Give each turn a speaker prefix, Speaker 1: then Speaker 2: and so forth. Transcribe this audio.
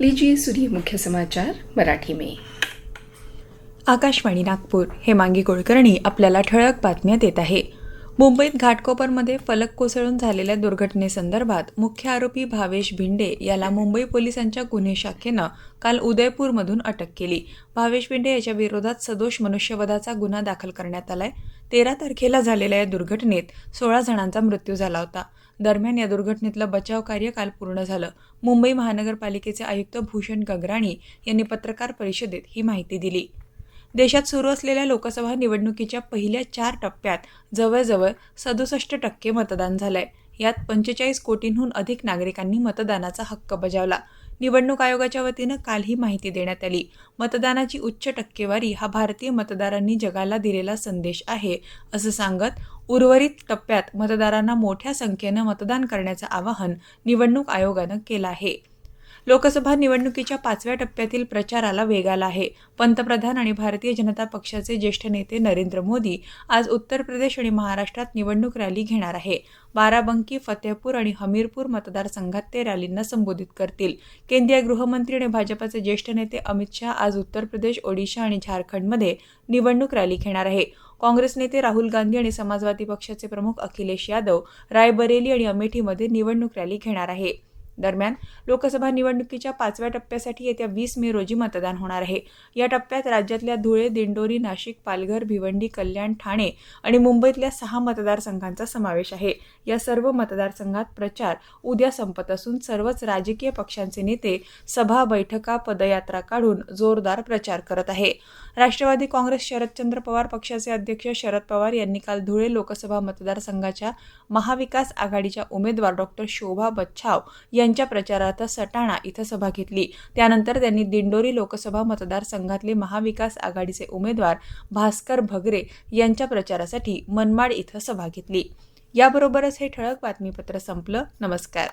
Speaker 1: लीजिए सुनिए मुख्य समाचार मराठी में।
Speaker 2: आकाशवाणी नागपूर हे मांगी कुलकर्णी आपल्याला ठळक बातम्या देत आहे. मुंबईत घाटकोपरमध्ये फलक कोसळून झालेल्या दुर्घटनेसंदर्भात मुख्य आरोपी भावेश भिंडे याला मुंबई पोलिसांच्या गुन्हे शाखेनं काल उदयपूरमधून अटक केली. भावेश भिंडे याच्या विरोधात सदोष मनुष्यवधाचा गुन्हा दाखल करण्यात आलाय. तेरा तारखेला झालेल्या या दुर्घटनेत सोळा जणांचा मृत्यू झाला होता. दरम्यान या दुर्घटनेतलं बचाव कार्य काल पूर्ण झालं. मुंबई महानगरपालिकेचे आयुक्त भूषण गगराणी यांनी पत्रकार परिषदेत ही माहिती दिली. देशात सुरू असलेल्या लोकसभा निवडणुकीच्या पहिल्या चार टप्प्यात जवळजवळ सदुसष्ट टक्के मतदान झालंय. यात पंचेचाळीस कोटींहून अधिक नागरिकांनी मतदानाचा हक्क बजावला. निवडणूक आयोगाच्या वतीनं काल ही माहिती देण्यात आली. मतदानाची उच्च टक्केवारी हा भारतीय मतदारांनी जगाला दिलेला संदेश आहे असं सांगत उर्वरित टप्प्यात मतदारांना मोठ्या संख्येनं मतदान करण्याचं आवाहन निवडणूक आयोगानं केलं आहे. लोकसभा निवडणुकीच्या पाचव्या टप्प्यातील प्रचाराला वेग आला आहे. पंतप्रधान आणि भारतीय जनता पक्षाचे ज्येष्ठ नेते नरेंद्र मोदी आज उत्तर प्रदेश आणि महाराष्ट्रात निवडणूक रॅली घेणार आहे. बाराबंकी फतेहपूर आणि हमीरपूर मतदारसंघात ते रॅलींना संबोधित करतील. केंद्रीय गृहमंत्री आणि भाजपाचे ज्येष्ठ नेते अमित शहा आज उत्तर प्रदेश ओडिशा आणि झारखंडमध्ये निवडणूक रॅली घेणार आहे. काँग्रेस नेते राहुल गांधी आणि समाजवादी पक्षाचे प्रमुख अखिलेश यादव रायबरेली आणि अमेठीमध्ये निवडणूक रॅली घेणार आहे. दरम्यान लोकसभा निवडणुकीच्या पाचव्या टप्प्यासाठी येत्या वीस मे रोजी मतदान होणार आहे. या टप्प्यात राज्यातल्या धुळे दिंडोरी नाशिक पालघर भिवंडी कल्याण ठाणे आणि मुंबईतल्या सहा मतदारसंघांचा समावेश आहे. या सर्व मतदारसंघात प्रचार उद्या संपत असून सर्वच राजकीय पक्षांचे नेते सभा बैठका पदयात्रा काढून जोरदार प्रचार करत आहे. राष्ट्रवादी काँग्रेस शरदचंद्र पवार पक्षाचे अध्यक्ष शरद पवार यांनी काल धुळे लोकसभा मतदारसंघाच्या महाविकास आघाडीच्या उमेदवार डॉक्टर शोभा बच्छाव यांच्या प्रचारार्थ सटाणा इथं सभा घेतली. त्यानंतर त्यांनी दिंडोरी लोकसभा मतदारसंघातले महाविकास आघाडीचे उमेदवार भास्कर भगरे यांच्या प्रचारासाठी मनमाड इथं सभा घेतली. याबरोबरच हे ठळक बातमीपत्र संपलं. नमस्कार.